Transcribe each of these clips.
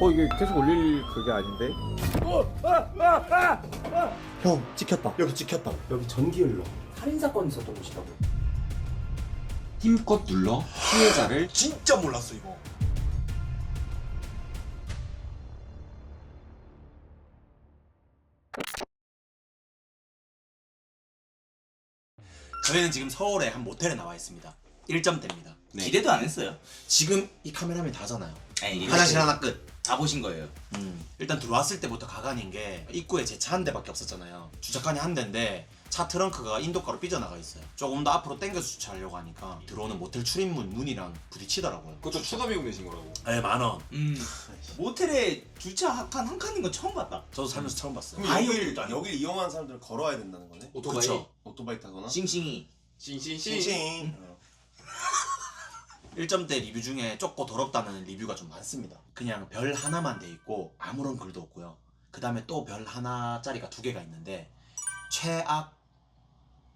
어 이게 계속 올릴 그게 아닌데? 형 찍혔다 여기 찍혔다 여기 전기 흘러 살인사건 있었던 곳이라고 힘껏 눌러 피해자를 진짜 몰랐어 이거 저희는 지금 서울에 한 모텔에 나와 있습니다. 1점대입니다. 네. 기대도 안 했어요. 지금 이 카메라맨 다잖아요. 아니, 화장실 하나 끝. 다 보신 거예요. 음, 일단 들어왔을 때부터 가관인 게 입구에 제 차 한 대밖에 없었잖아요. 주차칸이 한 대인데 차 트렁크가 인도가로 삐져나가 있어요. 조금 더 앞으로 당겨서 주차하려고 하니까 들어오는 모텔 출입문 문이랑 부딪히더라고요. 그것도 추가 비용 내신 거라고 에 만 원. 음. 모텔에 주차 한칸한 칸인 건 처음 봤다. 저도 살면서 처음 봤어요. 그럼 아니고. 여길 이용하는 사람들은 걸어야 된다는 거네? 오토바이 그쵸. 오토바이 타거나? 싱싱이. 싱싱싱 싱싱 어. 1점대 리뷰 중에 좁고 더럽다는 리뷰가 좀 많습니다. 그냥 별 하나만 돼 있고 아무런 글도 없고요. 그 다음에 또 별 하나짜리가 두 개가 있는데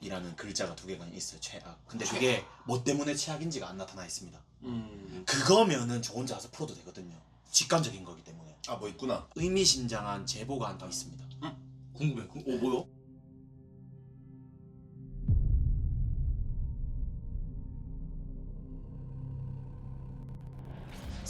최악이라는 글자가 두 개가 있어요. 최악. 근데 그게 뭐 때문에 최악인지가 안 나타나 있습니다. 음. 그거면은 저 혼자 와서 풀어도 되거든요. 직관적인 거기 때문에 아 뭐 있구나 의미심장한 제보가 한 더 있습니다. 궁금해. 궁- 어 뭐요?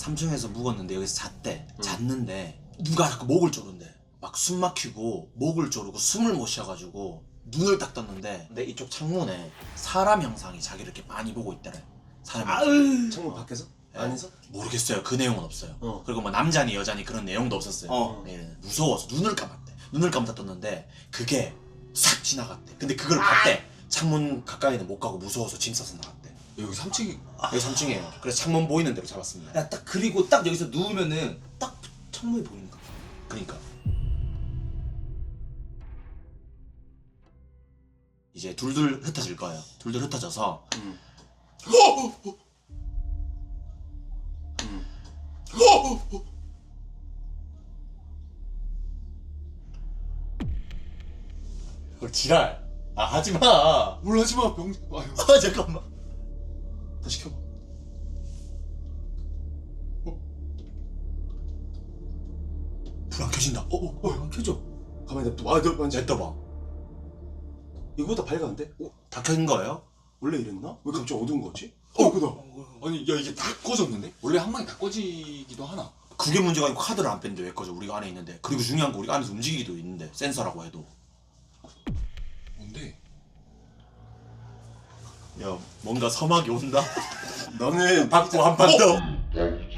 삼층에서 묵었는데 여기서 잤대. 잤는데 누가 자꾸 목을 조른대. 막 숨 막히고 목을 조르고 숨을 못 쉬어가지고 눈을 딱 떴는데 내 이쪽 창문에 사람 형상이 자기를 이렇게 많이 보고 있더래. 사람. 아으. 창문 밖에서? 네. 안에서? 모르겠어요. 그 내용은 없어요. 어. 그리고 뭐 남자니 여자니 그런 내용도 없었어요. 어. 네, 무서워서 눈을 감았대. 눈을 감다 떴는데 그게 싹 지나갔대. 근데 그걸 봤대. 창문 가까이는 못 가고 무서워서 짐 싸서 나갔대. 여기 3층이 여기 3층이에요. 그래서 창문 보이는 대로 잡았습니다. 야, 딱 그리고 딱 여기서 누우면은 딱 창문이 보이는 거야. 그러니까 이제 둘둘 흩어질 거예요. 둘둘 흩어져서 음. 그걸 지랄. 아 하지 마. 뭘 하지마 병 아유 아 잠깐만. 다시 켜봐 불안 켜진다. 어, 어, 어, 안 켜져. 가만히 냅둬 아 너, 완전 냅둬봐. 이거보다 밝았는데? 어? 다 켜진 거예요? 원래 이랬나? 왜 갑자기 어두운 거지? 어 그다 아니 야 이게 다 꺼졌는데? 원래 한 방에 다 꺼지기도 하나 그게 문제가 아니고 카드를 안 뺐는데 왜 꺼져? 우리가 안에 있는데. 그리고 중요한 거 우리가 안에서 움직이기도 있는데 센서라고 해도. 뭔데? 야 뭔가 서막이 온다. 너는 받고 한 판 더. 아니,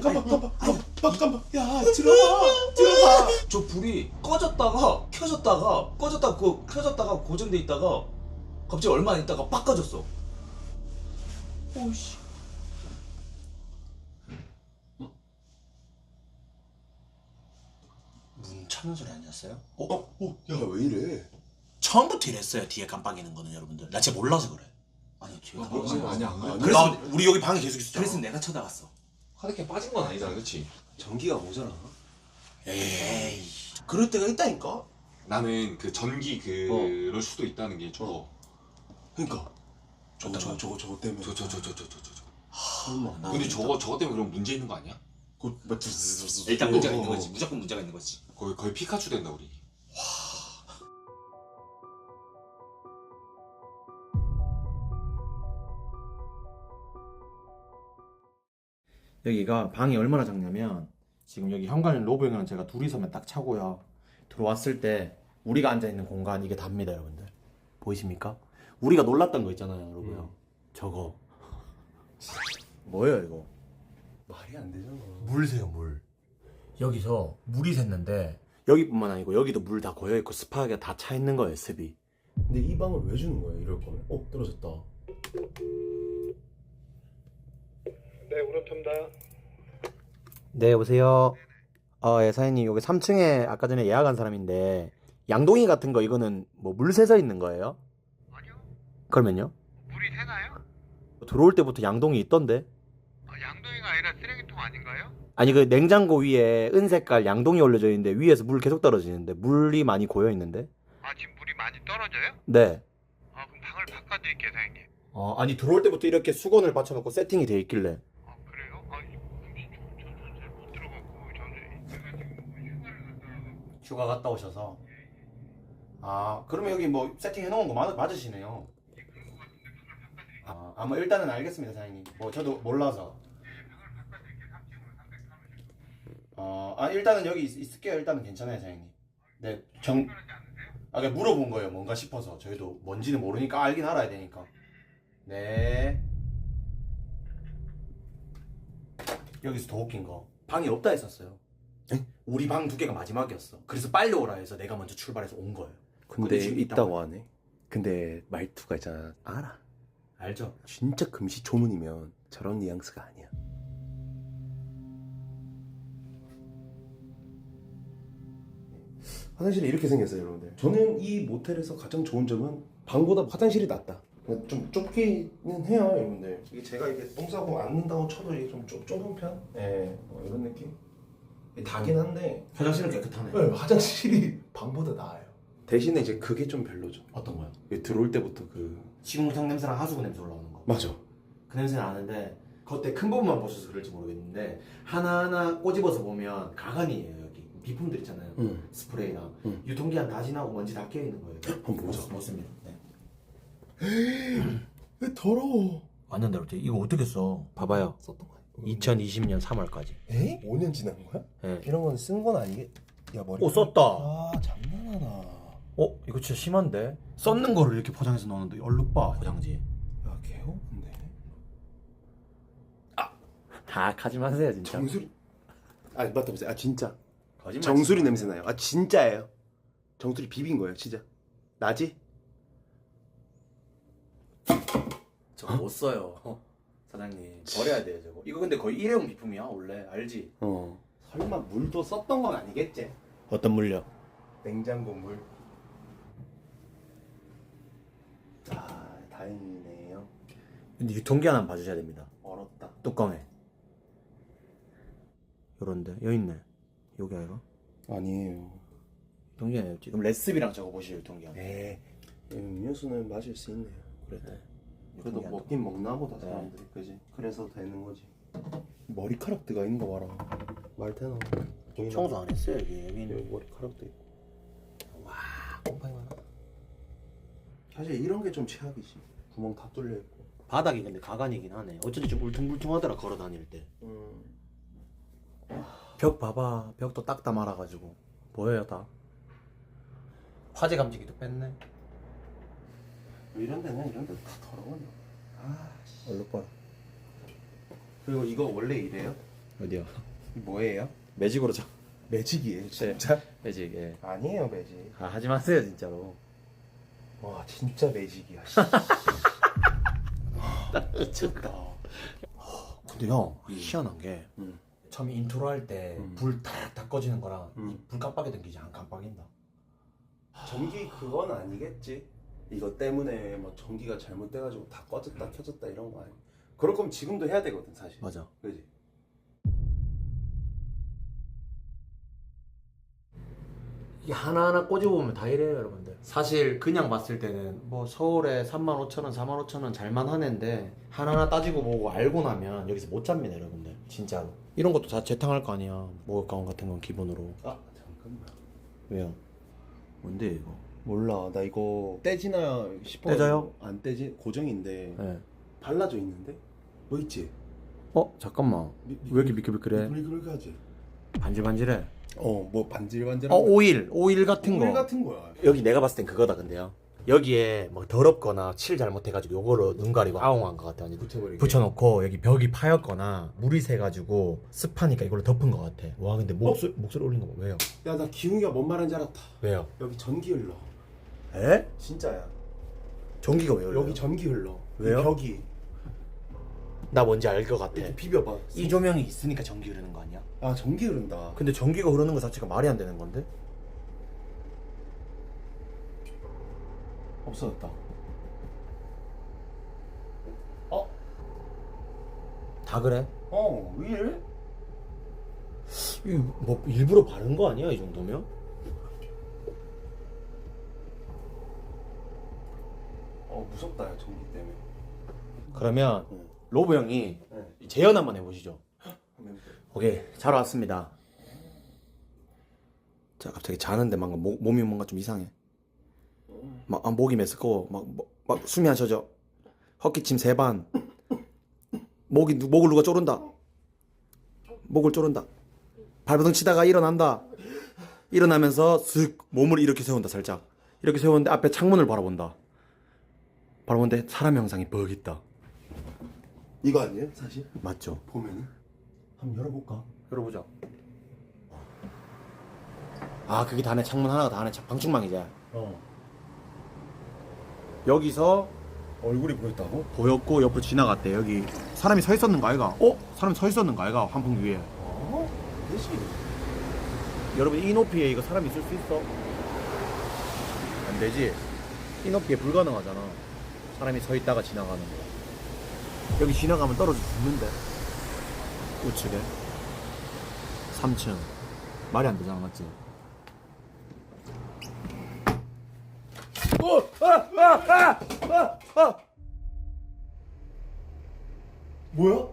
깜빡, 깜빡, 깜빡, 깜빡. 야, 들어가, 들어가. 저 불이 꺼졌다가 켜졌다가 꺼졌다가 그 켜졌다가 고정돼 있다가 갑자기 얼마 안 있다가 빡 꺼졌어. 오씨. 문 차는 소리 아니었어요? 어? 어? 어? 야왜 이래? 처음부터 이랬어요. 뒤에 깜빡이는 거는 여러분들. 나 진짜 몰라서 그래. 아니? 아니야 안 그래 아니, 그래서 우리 여기 방에 계속 있었잖아. 그래서 내가 쳐다갔어. 카드캐 빠진 건 아니잖아 그치? 전기가 모자라 에이. 그럴 때가 있다니까? 나는 그 전기 그럴 수도 있다는 게 저거 그니까 저거 저거 저거 저거 때문에 저 저 저 저 저 저저 설마 나 근데 저거 저거 때문에 그럼 문제 있는 거 아니야? 그. 일단 문제가 어, 있는 어. 거지. 무조건 문제가 있는 거지. 거의 거의 피카츄 된다 우리 여기가 방이 얼마나 작냐면 지금 여기 현관인 로브 형이랑 제가 둘이서면 딱 차고요. 들어왔을 때 우리가 앉아 있는 공간 이게 답니다, 여러분들. 보이십니까? 우리가 놀랐던 거 있잖아요, 여러분. 요 저거 뭐예요, 이거? 말이 안 되잖아 물 새요, 물. 여기서 물이 샜는데 여기뿐만 아니고 여기도 물 다 고여 있고 스파게가 다차 있는 거예요, 습이. 근데 이 방을 왜 주는 거야 이럴 거면? 어 떨어졌다 네, 우렁탑니다. 네, 여보세요. 어, 예, 사장님, 여기 3층에 아까 전에 예약한 사람인데, 양동이 같은 거, 이거는 뭐 물 새서 있는 거예요? 아니요, 그러면요? 물이 새나요? 들어올 때부터 양동이 있던데? 아, 양동이가 아니라 쓰레기통 아닌가요? 아니, 그 냉장고 위에 은색깔 양동이 올려져 있는데, 위에서 물 계속 떨어지는데, 물이 많이 고여 있는데? 아, 지금 물이 많이 떨어져요? 네. 아, 그럼 방을 바꿔드릴게요, 사장님. 어, 아니, 들어올 때부터 이렇게 수건을 받쳐놓고 세팅이 돼 있길래. 아, 그래요? 아, 그럼 저, 저, 휴가 갔다 오셔서. 아 그러면 여기 뭐 세팅 해 놓은 거 맞, 맞으시네요. 아, 아, 뭐 일단은 알겠습니다 사장님. 뭐 저도 몰라서. 어, 아 일단은 여기 있, 있을게요. 일단은 괜찮아요 사장님. 네정 아, 그냥 물어본 거예요 뭔가 싶어서. 저희도 뭔지는 모르니까 알긴 알아야 되니까. 네. 여기서 더 웃긴 거. 방이 없다 했었어요 우리 방 두 개가 마지막이었어 그래서 빨리 오라 해서 내가 먼저 출발해서 온 거예요 근데, 근데 지금 있다고 있다고 하네. 근데 말투가 있잖아. 알아. 알죠? 진짜 금시초문이면 저런 뉘앙스가 아니야. 화장실이 이렇게 생겼어요, 여러분들. 저는 이 모텔에서 가장 좋은 점은 방보다 화장실이 낫다. 좀 좁기는 해요, 여러분들. 이게 제가 이게 똥 싸고 앉는다고 쳐도 이게 좀 좁, 좁은 편? 예, 뭐 이런 느낌? 다긴 한데 화장실은 깨끗하네 네, 화장실이 방보다 나아요. 대신에 이제 그게 좀 별로죠. 어떤 거요? 이게 들어올 때부터 그 식물성 냄새랑 하수구 냄새 올라오는 거. 맞아. 그 냄새는 아는데 겉에 큰 부분만 보셔서 그럴지 모르겠는데 하나하나 꼬집어서 보면 가관이에요 여기 비품들 있잖아요 응. 스프레이나 응. 유통기한 다 지나고 먼지 다 껴 있는 거예요 한번 보자. 못 씁니다 네. 왜 더러워? 완전 다르죠 이거 어떻게 써 봐봐요 썼던 거? 2020년 3월까지 에? 5년 지난 거야? 예. 이런 건 쓴 건 아니겠? 야 머리. 오 썼다 아 장난하나. 어 이거 진짜 심한데 썼는 거를 이렇게 포장해서 넣었는데 얼룩 봐 포장지 야 개호인데. 다 가지 마세요 진짜 정수리. 아 맞다 맞다. 아 진짜. 거짓말 정수리 치지 냄새 나요. 아 진짜예요. 정수리 비빈 거예요, 진짜. 나지? 저거 못 써요 사장님 버려야 돼요 저거 이거 근데 거의 일회용 비품이야 원래 알지? 어. 설마 물도 썼던 건 아니겠지? 어떤 물려? 냉장고 물. 아 다행이네요. 근데 유통기한 한번 봐주셔야 됩니다 얼었다. 뚜껑에 요런데 여기 있네 여기 아이가? 아니에요. 유통기한이 지금 레시피랑 적어 보시죠 유통기한 네. 음료수는 마실 수 있네요. 그래도 그래도 먹긴 먹나 보다 네. 사람들이. 그지? 그래서 되는 거지. 머리카락 들어가 있는 거 봐라. 말 되나? 보이나? 청소 안 했어요 여기. 여기 머리카락도 있고. 와 곰팡이 많아. 사실 이런 게 좀 최악이지. 구멍 다 뚫려 있고. 바닥이 근데 가관이긴 하네. 어쩐지 좀 울퉁불퉁하더라 걸어 다닐 음. 때벽 봐봐. 벽도 딱다 말아가지고. 보여요 다? 화재 감지기도 뺐네 이런 데는 이런 데다 더러워 아 씨. 얼룩 봐라 그리고 이거 원래 이래요? 어디야 이 뭐예요? 매직으로 자 매직이에요 진짜? 매직 예. 아니에요 매직 아 하지 마세요 진짜로 와 진짜 매직이야 씨. 미쳤다 근데 형 희한한 게 음. 처음에 인트로 할 때 음. 불 꺼지는 거랑 음. 이불 깜빡이던 게 이제 안 깜빡인다 전기 그건 아니겠지 이거 때문에 뭐 전기가 잘못돼가지고 다 꺼졌다 켜졌다 이런 거 아니 그럴 거면 지금도 해야 되거든 사실. 맞아. 그지? 이게 하나하나 꼬집어보면 다 이래요 여러분들. 사실 그냥 봤을 때는 뭐 서울에 35,000원 45,000원 잘만 하는데 하나하나 따지고 보고 알고 나면 여기서 못 잡니다 여러분들. 진짜로. 이런 것도 다 재탕할 거 아니야. 목욕 가운 같은 건 기본으로. 아 잠깐만. 왜요? 뭔데 이거? 몰라. 나 이거 떼지나 싶어 떼져요? 안 떼지? 고정인데 네. 발라져 있는데? 뭐 있지? 어? 잠깐만. 미- 미- 왜 이렇게 미끌미끌해? 미끌미끌하지? 반질반질해. 어뭐 반질반질 어 오일. 오일 같은 오일 거. 같은 거야. 여기 내가 봤을 땐 그거다 근데요. 여기에 뭐 더럽거나 칠 잘못해가지고 요거로 눈 가리고 아웅한 것 같아 붙여버리게. 붙여놓고 여기 벽이 파였거나 물이 새가지고 습하니까 이걸로 덮은 것 같아. 와 근데 목소, 목소리 올린 거 봐. 왜요? 야 나 기웅이가 뭔 말인지 알았다. 왜요? 여기 전기 흘러 에? 진짜야 전기가 왜 흘러요? 여기 전기 흘러 왜요? 이 벽이 나 뭔지 알 것 같아 이렇게 비벼봐 이 조명이 있으니까 전기 흐르는 거 아니야? 아 전기 흐른다 근데 전기가 흐르는 거 자체가 말이 안 되는 건데? 없어졌다 다 그래? 어 왜 이래? 이거 뭐 일부러 바른 거 아니야 이 정도면? 무섭다 야 전기 때문에 그러면 응. 로브 형이 네. 재현 한번 해보시죠. 오케이 잘 왔습니다 제가 갑자기 자는데 막 목, 몸이 뭔가 좀 이상해. 막 아, 목이 메스꺼워. 막, 뭐- 막 숨이 안 쉬어져. 헛기침 세 반. 목이 누- 목을 누가 쪼른다. 목을 쪼른다. 발버둥 치다가 일어난다. 일어나면서 슥 몸을 이렇게 세운다 살짝. 이렇게 세우는데 앞에 창문을 바라본다. 바라보는데 사람 형상이 뻑 있다. 이거 아니에요? 사실 맞죠? 보면은 한번 열어볼까? 열어보자. 아 그게 다 안에 창문 하나가 다 안에 차- 방충망이지. 어. 여기서 얼굴이 보였다고? 보였고 옆으로 지나갔대. 여기 사람이 서 있었는 거 아이가? 어? 사람이 서 있었는 거 아이가? 환풍기 위에. 어? 되지. 여러분 이 높이에 이거 사람 있을 수 있어? 안 되지. 이 높이에 불가능하잖아. 사람이 서 있다가 지나가는 거. 여기 지나가면 떨어져 죽는데. 우측에. 3층. 말이 안 되잖아, 맞지? 뭐야?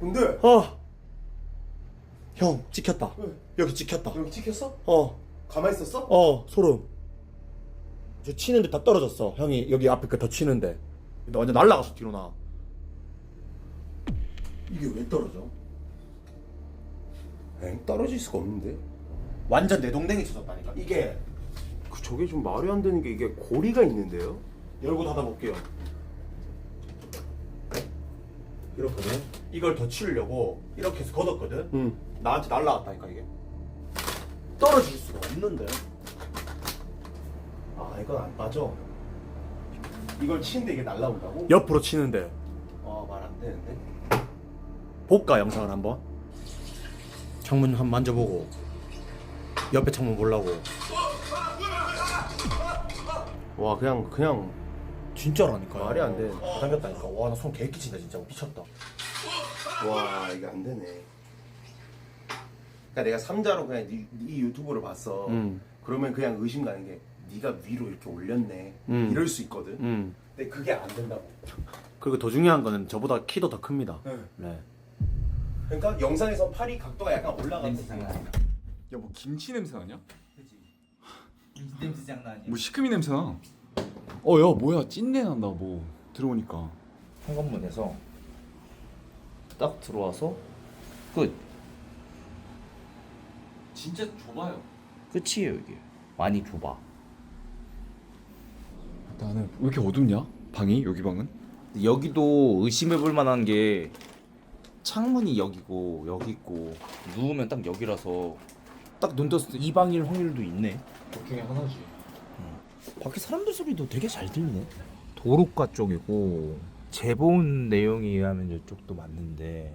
근데 어. 형 찍혔다. 왜? 여기 찍혔다. 여기 찍혔어? 어. 가만히 있었어? 어 소름 저 치는데 다 떨어졌어 형이 여기 앞에 거 더 치는데 나 완전 날라갔어 뒤로 나 이게 왜 떨어져? 엥? 떨어질 수가 없는데. 완전 내 동댕이 쳐졌다니까 이게 그 저게 좀 말이 안 되는 게 이게 고리가 있는데요? 열고 닫아볼게요 이렇거든 이걸 더 치려고 이렇게 해서 걷었거든 응. 나한테 날라갔다니까 이게 떨어질 수가 없는데 아 이건 안 빠져 이걸 치는데 이게 날라온다고? 옆으로 치는데 아말 안 되는데. 볼까 영상을 한번 창문 한번 만져보고 옆에 창문 보려고 와 그냥 그냥 진짜라니까 말이 안 돼. 다 당겼다니까 와 나 손 개 끼친다 진짜 미쳤다 와 이게 안 되네. 그러니까 내가 삼자로 그냥 네, 네 유튜브를 봤어. 음. 그러면 그냥 의심 가는 게 네가 위로 이렇게 올렸네. 음. 이럴 수 있거든. 음 근데 그게 안 된다고. 그리고 더 중요한 거는 저보다 키도 더 큽니다 네. 네. 그러니까 영상에서 팔이 각도가 약간 올라가는 야뭐 김치 냄새 나냐? 냄새 장난 아니야. 뭐 시큼이 냄새 나. 어 야 뭐야 찐내 난다 뭐 들어오니까. 현관문에서 딱 들어와서 끝. 진짜 좁아요. 끝이에요 이게. 많이 좁아. 나는 왜 이렇게 어둡냐? 방이 여기 방은? 여기도 의심해볼 만한 게 창문이 여기고 여기 있고 누우면 딱 여기라서 딱 눈 떴을 때 이 방일 확률도 있네. 둘 중에 하나지. 밖에 사람들 소리도 되게 잘 들리네. 도로가 쪽이고 제본 내용에 의하면 이쪽도 맞는데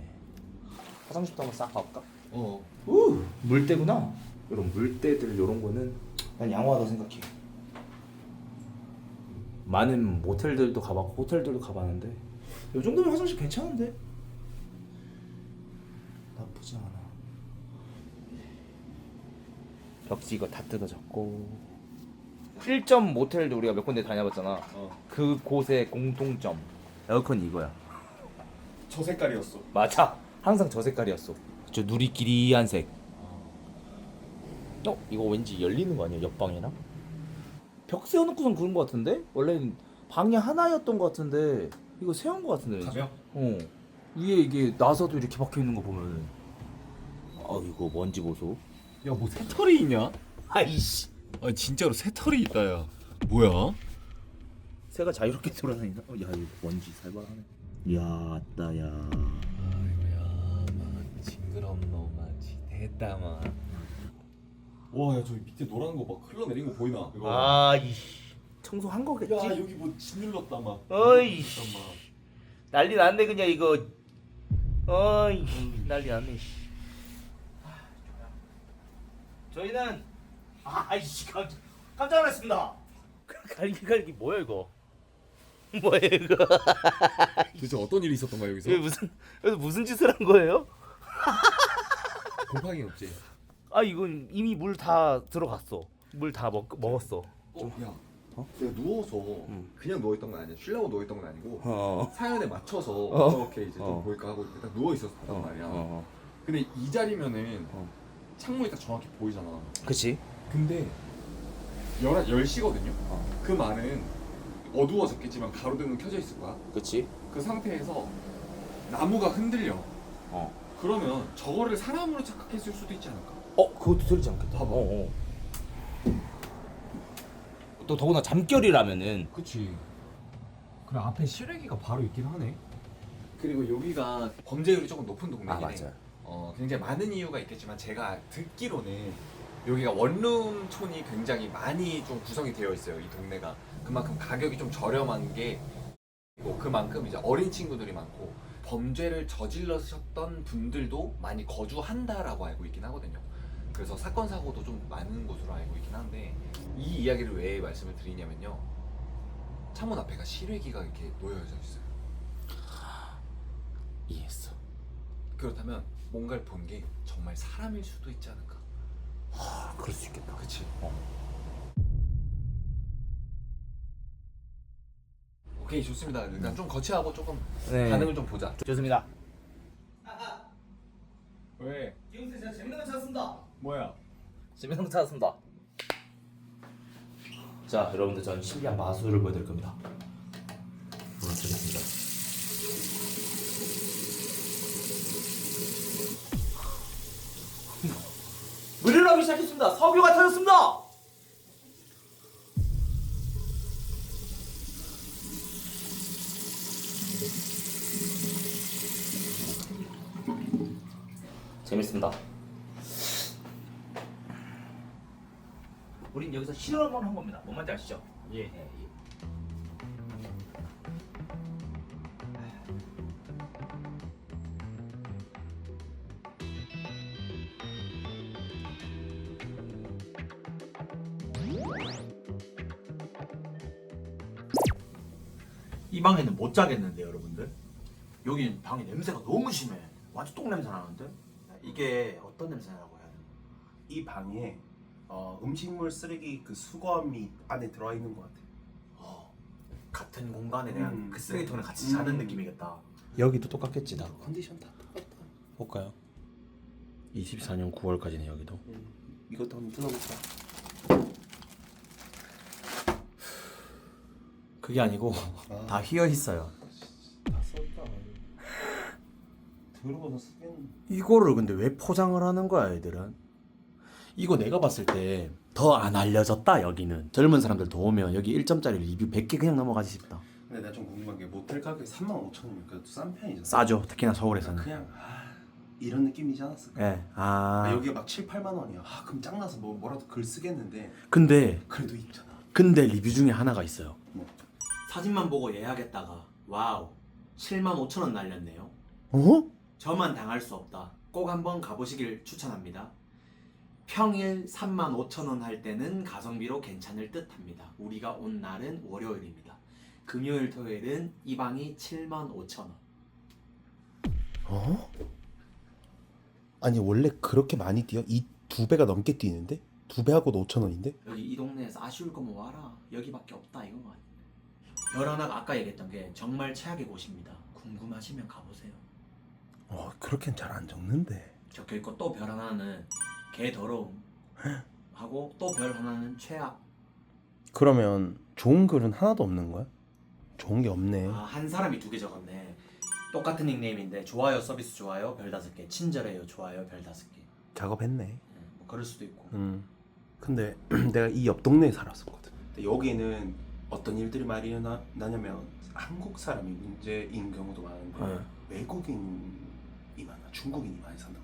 화장실도 한번 싹 가볼까? 어. 우 물때구나. 이런 물때들 이런 거는 난 양호하다 생각해. 많은 모텔들도 가봤고 호텔들도 가봤는데 이 정도면 화장실 괜찮은데 나쁘지 않아. 벽지 이거 다 뜯어졌고 1점 모텔도 우리가 몇 군데 다녀봤잖아. 그 곳의 공통점 에어컨 이거야. 저 색깔이었어. 맞아. 항상 저 색깔이었어. 저 누리끼리한 색. 어? 이거 왠지 열리는 거 아니야? 옆방이랑? 벽 세워놓고선 그런 거 같은데? 원래는 방이 하나였던 거 같은데 이거 세운 거 같은데? 왠지? 어. 위에 이게 나사도 이렇게 박혀 있는 거 보면은 아 이거 먼지 보소. 야뭐 새털이 있냐? 아이씨. 아 진짜로 새털이 있다 야. 뭐야? 새가 자유롭게 돌아다니나? 어, 야 이거 먼지 살벌하네. 야, 따야. 아이고야 징그러운 놈아 됐다마. 와 야 저기 밑에 노란 거 막 흘러내린 거 보이나? 이거. 아, 이 청소한 거겠지? 야 여기 뭐 짓눌렀다 막. 어이, 잠깐만. 난리 났네 그냥 이거. 어이, 난리 났네. 씨. 저희는 아이씨 깜짝 깜짝 놀랐습니다. 갈기 갈기 뭐야 이거? 뭐야 이거? 도대체 어떤 일이 있었던 거야 여기서? 이거 무슨 여기서 무슨 짓을 한 거예요? 곰팡이 없지. 아 이건 이미 물 다 들어갔어. 물 다먹 먹었어. 어, 야. 내가 누워서 그냥 누워 있던 건 아니야. 쉬려고 누워 있던 건 아니고 어. 사연에 맞춰서 어. 이렇게 이제 좀 어. 보일까 하고 일단 누워 있었단 어. 말이야. 어. 근데 이 자리면은 창문이 딱 정확히 보이잖아. 그치? 근데 11, 10시거든요? 그 말은 어두워졌겠지만 가로등은 켜져 있을 거야. 그치? 그 상태에서 나무가 흔들려. 어. 그러면 저거를 사람으로 착각했을 수도 있지 않을까? 어 그것도 들리지 않겠다. 봐봐. 어, 어. 또 더구나 잠결이라면은 그치. 그래 앞에 실외기가 바로 있긴 하네. 그리고 여기가 범죄율이 조금 높은 동네긴 아 해. 맞아요. 어, 굉장히 많은 이유가 있겠지만 제가 듣기로는 여기가 원룸촌이 굉장히 많이 좀 구성이 되어 있어요. 이 동네가 그만큼 가격이 좀 저렴한 게 있고 그만큼 이제 어린 친구들이 많고 범죄를 저질러셨던 분들도 많이 거주한다라고 알고 있긴 하거든요. 그래서 사건 사고도 좀 많은 곳으로 알고 있긴 한데 이 이야기를 왜 말씀을 드리냐면요. 창문 앞에가 실외기가 이렇게 놓여져 있어요. 이해했어. 그렇다면 뭔가를 본 게 정말 사람일 수도 있지 않을까? 아 그럴 수 있겠다. 그치? 오케이 좋습니다. 일단 좀 거치하고 조금 네. 반응을 좀 보자. 좋습니다. 왜? 기영수 진짜 재밌는 거 찾았습니다. 뭐야? 재밌는 거 찾았습니다. 자, 여러분들 전 신비한 마술을 보여드릴 겁니다. 보여드리겠습니다. 물을 나기 시작했습니다. 석유가 터졌습니다. 재밌습니다. 우린 여기서 실험을 한 겁니다. 뭔 말인지 아시죠? 예. 이 방에는 못 자겠는데 여러분들 여기 방에 냄새가 너무 심해 완전 똥 냄새 나는데 이게 어떤 냄새라고 해야 되나 이 방에 어, 음식물 쓰레기 그 수거함이 안에 들어와 있는 것 같아. 어, 같은 공간에 그냥 음. 그 쓰레기통에 같이 음. 자는 느낌이겠다 여기도 똑같겠지 다 컨디션 다 똑같다. 볼까요? 24년 9월까지네 여기도 이것도 한번 뜯어볼까? 그게 아니고 아. 다 휘어 있어요 다 썼다. 이거를 근데 왜 포장을 하는 거야 애들은 이거 내가 봤을 때 더 안 알려졌다 여기는 젊은 사람들 더 오면 여기 1점짜리 리뷰 100개 그냥 넘어가지 싶다 근데 나 좀 궁금한 게 모텔 가격이 3만 5천 원이면 그래도 싼 편이잖아. 싸죠 특히나 서울에서는 그냥 아, 이런 느낌이지 않았을까? 예. 아, 아, 여기가 막 7, 8만 원이야. 아, 그럼 짱나서 뭐 뭐라도 글 쓰겠는데 근데 그래도 있잖아. 근데 리뷰 중에 하나가 있어요. 뭐? 사진만 보고 예약했다가 와우 7만 5천 원 날렸네요. 어? 저만 당할 수 없다. 꼭 한번 가보시길 추천합니다. 평일 3만 5천 원 할 때는 가성비로 괜찮을 듯 합니다. 우리가 온 날은 월요일입니다. 금요일 토요일은 이 방이 7만 5천 원. 어? 아니 원래 그렇게 많이 뛰어? 이 두 배가 넘게 뛰는데? 두 배하고도 5천 원인데? 여기 이 동네에서 아쉬울 거면 와라. 여기밖에 없다 거 아니에요. 별 하나가 아까 얘기했던 게 정말 최악의 곳입니다. 궁금하시면 가보세요. 어 그렇게는 잘 안 적는데. 적혀 있고 또 별 하나는 개 더러움 하고 또 별 하나는 최악. 그러면 좋은 글은 하나도 없는 거야? 좋은 게 없네. 아, 한 사람이 두 개 적었네. 똑같은 닉네임인데 좋아요 서비스 좋아요 별 다섯 개 친절해요 좋아요 별 다섯 개. 작업했네. 음, 뭐 그럴 수도 있고. 음. 근데 내가 이 옆 동네에 살았었거든. 근데 여기는 어떤 일들이 많이 일어나냐면 한국 사람이 문제인 경우도 많은데 네. 외국인이 많아. 중국인이 많이 산다.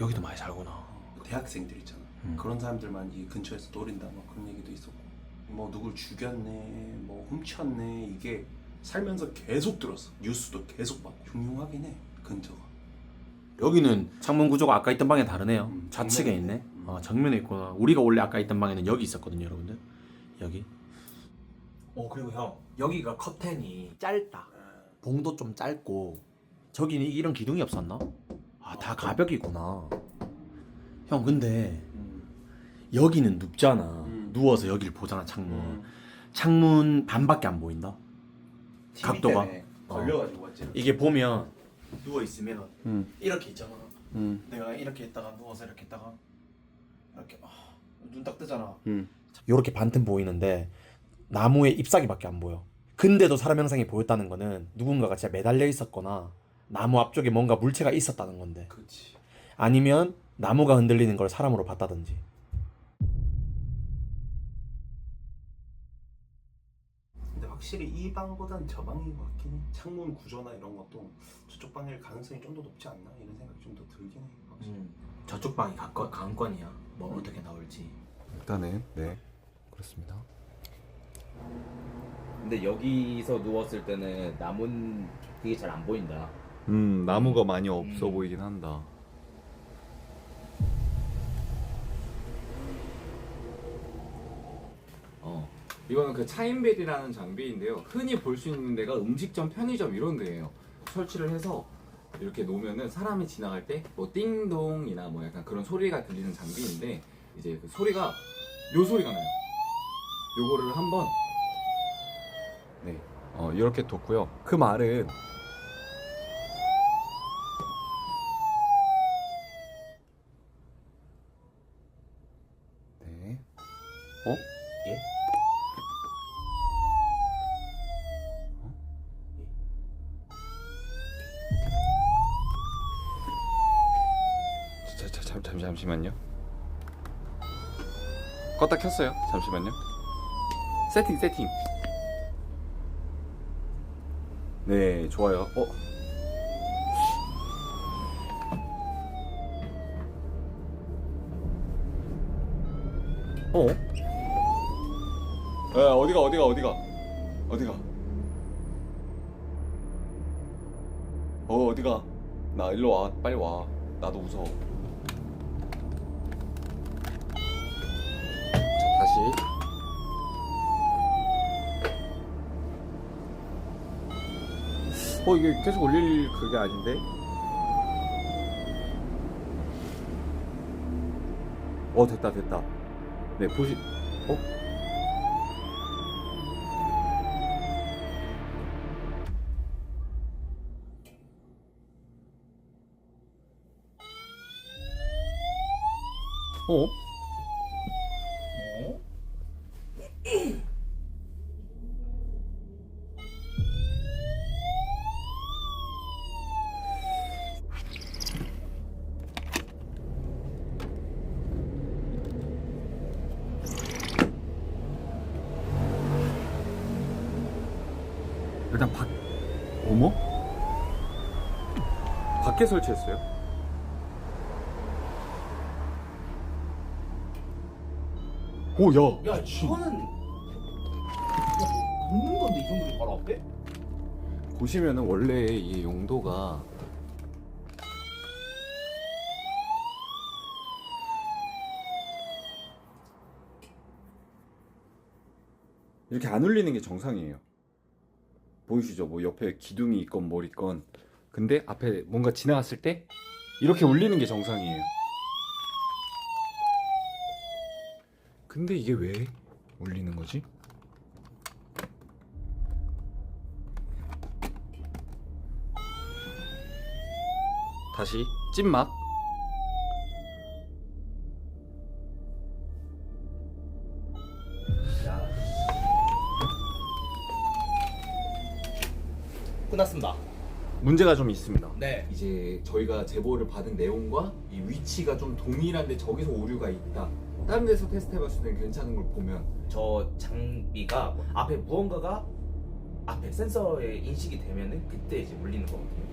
여기도 많이 살구나. 대학생들 있잖아. 음. 그런 사람들만 이 근처에서 노린다 뭐 그런 얘기도 있었고 뭐 누굴 죽였네 뭐 훔쳤네 이게 살면서 계속 들었어 뉴스도 계속 봤고 흉흉하긴 해 근처가 여기는 창문 구조가 아까 있던 방에 다르네요. 음, 좌측에 정면에 있네. 있네. 음. 어, 정면에 있구나. 우리가 원래 아까 있던 방에는 여기 있었거든요, 여러분들. 여기. 어 그리고 형 여기가 커튼이 짧다. 봉도 좀 짧고 저기는 이런 기둥이 없었나? 아 다 가벽이구나. 형 근데 여기는 눕잖아. 음. 누워서 여기를 보잖아 창문. 음. 창문 반밖에 안 보인다. 각도가. 때문에 걸려가지고 왔지 이게 보면 누워 있으면 음. 이렇게 있잖아. 음. 내가 이렇게 있다가 누워서 이렇게 있다가 이렇게 눈 딱 뜨잖아. 음. 요렇게 반틈 보이는데 나무에 잎사귀밖에 안 보여. 근데도 사람 형상이 보였다는 거는 누군가가 진짜 매달려 있었거나 나무 앞쪽에 뭔가 물체가 있었다는 건데. 그렇지. 아니면 나무가 흔들리는 걸 사람으로 봤다든지. 근데 확실히 이 방보단 저 방인 것 같긴 해. 창문 구조나 이런 것도 저쪽 방일 가능성이 좀 더 높지 않나 이런 생각이 좀 더 들긴 해. 확실히. 음, 저쪽 방이 가까, 강권이야. 뭐 어떻게 나올지. 일단은 네 그렇습니다. 근데 여기서 누웠을 때는 남은 되게 잘 안 보인다. 음 나무가 많이 없어 음. 보이긴 한다. 이거는 그 차인벨이라는 장비인데요. 흔히 볼 수 있는 데가 음식점, 편의점 이런 데예요. 설치를 해서 이렇게 놓으면은 사람이 지나갈 때 뭐 띵동이나 뭐 약간 그런 소리가 들리는 장비인데 이제 그 소리가 요 소리가 나요. 요거를 한번 네. 어 이렇게 뒀고요. 그 말은 네. 어? 예? 자, 자, 잠시만요. 껐다 켰어요. 잠시만요. 세팅, 세팅. 네, 좋아요. 어? 어? 야, 어디가, 어디가, 어디가? 어디가? 어, 어디가? 나 일로 와, 빨리 와. 나도 무서워. 자, 다시. 어, 이게 계속 올릴 그게 아닌데? 어, 됐다, 됐다. 네, 보시, 어? 어? 일단 밖 어머? 밖에 설치했어요? 오, 야. 야 이거는 눕는 건데 이 정도면 바로 앞에? 보시면은 원래 이 용도가 이렇게 안 울리는 게 정상이에요. 보이시죠? 뭐 옆에 기둥이 있건 뭘 있건. 근데 앞에 뭔가 지나갔을 때 이렇게 울리는 게 정상이에요. 근데 이게 왜 울리는 거지? 다시 찐막 끝났습니다. 문제가 좀 있습니다. 네. 이제 저희가 제보를 받은 내용과 이 위치가 좀 동일한데 저기서 오류가 있다. 다른 데서 테스트 해봤을 때는 괜찮은 걸 보면 저 장비가 앞에 무언가가 앞에 센서에 인식이 되면은 그때 이제 울리는 거거든요.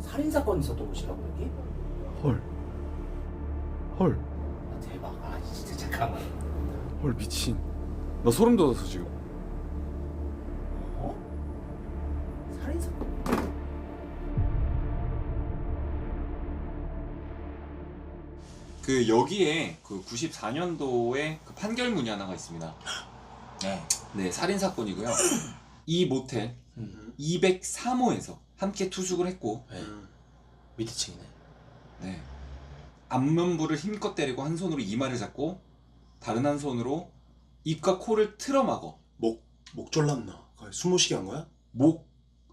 살인 사건 있었던 곳이라고 여기? 헐. 헐. 아, 대박. 아 진짜 잠깐만. 헐 미친. 나 소름 돋았어 지금. 어? 살인? 그 여기에 그 94년도에 그 판결문이 하나가 있습니다. 네. 네, 살인 사건이고요. 이 모텔 음. 203호에서 함께 투숙을 했고, 네. 밑에 층이네. 네. 앞문부를 힘껏 때리고 한 손으로 이마를 잡고 다른 한 손으로 입과 코를 틀어막어 목, 목 졸랐나? 숨 못 쉬게 한 거야? 목을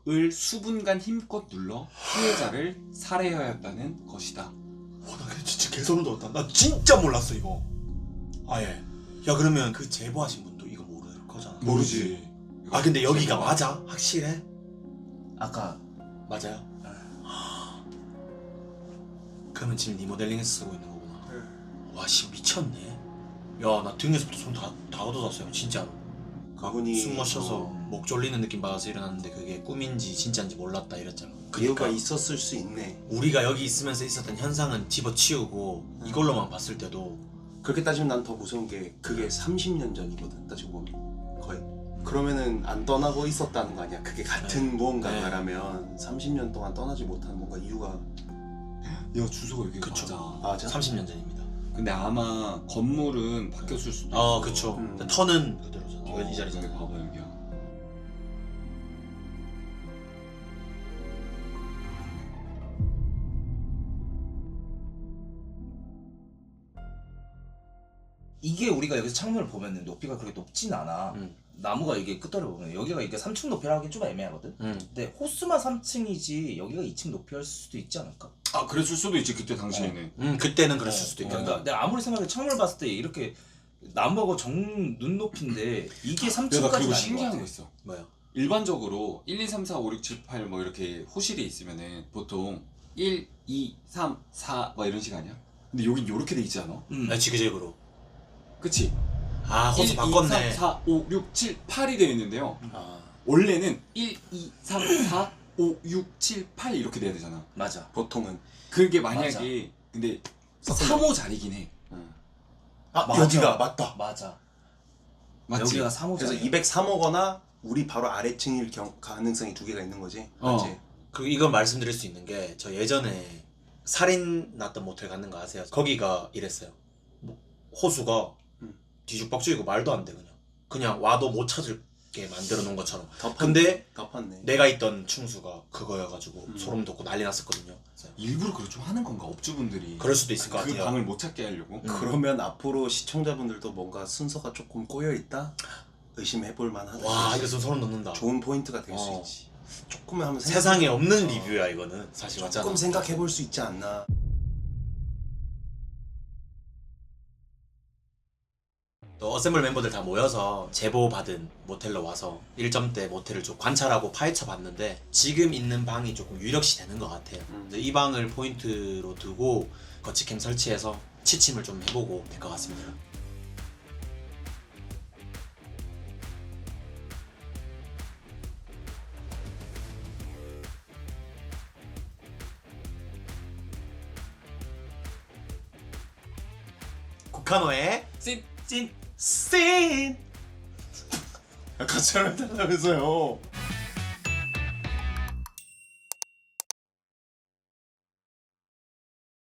을 수분간 힘껏 눌러 피해자를 살해하였다는 것이다. 와, 나 진짜 개소름 돋았다. 나 진짜 몰랐어 이거. 아예. 야 그러면 그 제보하신 분도 이거 모를 거잖아. 모르지. 아 근데 여기가 맞아? 확실해? 아까 맞아요? 그러면 지금 리모델링해서 쓰고 있는 거구나. 와 씨 미쳤네. 야 나 등에서부터 손다 다 얻어졌어요 진짜로. 그분이 숨 마셔서 어, 목 졸리는 느낌 받아서 일어났는데 그게 꿈인지 진짜인지 몰랐다 이랬잖아. 이유가 그러니까 있었을 수 있네. 우리가 여기 있으면서 있었던 현상은 집어치우고 이걸로만 봤을 때도 그렇게 따지면 난 더 무서운 게 그게 30년 전이거든 따지고 보면 거의 그러면은 안 떠나고 있었다는 거 아니야 그게 같은 무언가라면 30년 동안 떠나지 못하는 뭔가 이유가 야 주소가 여기 그쵸. 맞아. 맞아 30년 전입니다. 근데 아마 건물은 바뀌었을 수도 있어. 아 그쵸. 음. 터는 그대로잖아. 어, 이 자리잖아. 봐봐 여기야. 이게 우리가 여기서 창문을 보면은 높이가 그렇게 높진 않아. 음. 나무가 이게 끝을 보면 여기가 이게 3층 높이라 하기 좀 애매하거든. 응. 근데 호수만 3층이지 여기가 2층 높이일 수도 있지 않을까? 아 그랬을 수도 있지 그때 당시에는. 음 그때는 그랬을 수도 있겠다. 그러니까 내가 아무리 생각해도 창문을 봤을 때 이렇게 나무하고 정 눈높이인데 이게 3층까지는 야, 나 그리고 아닌 것 신기한. 거 있어. 뭐야? 일반적으로 1, 2, 3, 4, 5, 6, 7, 8 뭐 이렇게 호실이 있으면은 보통 1, 2, 3, 4 막 이런 식 아니야 근데 여긴 이렇게 돼 있지 않아? 음. 나 지그재그로. 그치? 아 호수 1, 바꿨네. 2, 3, 4, 5, 6, 7, 8이 되어 있는데요. 아, 원래는 1, 2, 3, 4, 5, 6, 7, 8 이렇게 돼야 되잖아. 맞아. 보통은 그게 만약에 근데 3호 자리긴 해. 아 맞아. 여기가 맞다. 맞아. 맞지? 여기가 3호잖아. 그래서 203호거나 우리 바로 아래층일 경, 가능성이 두 개가 있는 거지 어. 맞지? 그리고 이건 말씀드릴 수 있는 게 저 예전에 살인 났던 모텔 갔는 거 아세요? 거기가 이랬어요. 뭐, 호수가 음. 뒤죽박죽이고 말도 안 돼 그냥. 그냥 와도 못 찾을 게 만들어 놓은 것처럼. 덮었, 근데 덮었네 내가 있던 충수가 그거여가지고 음. 소름 돋고 난리 났었거든요. 그래서 일부러 그걸 좀 하는 건가 업주분들이 그럴 수도 있을 것 그 같아요. 방을 못 찾게 하려고. 그러면 앞으로 시청자분들도 뭔가 순서가 조금 꼬여 있다? 의심해볼 만하다 와 이거 좀 소름 돋는다. 좋은 포인트가 될 수 어. 있지 조금만 한번 세상에 없는 어. 리뷰야 이거는 사실 맞잖아. 조금 생각해볼 수 있지 않나 또 어셈블 멤버들 다 모여서 제보 받은 모텔로 와서 1점대 모텔을 좀 관찰하고 파헤쳐 봤는데 지금 있는 방이 조금 유력시 되는 것 같아요. 음. 근데 이 방을 포인트로 두고 거치캠 설치해서 취침을 좀 해보고 될 것 같습니다. 국한호의 찐! 찐! 씬! 하면 된다면서요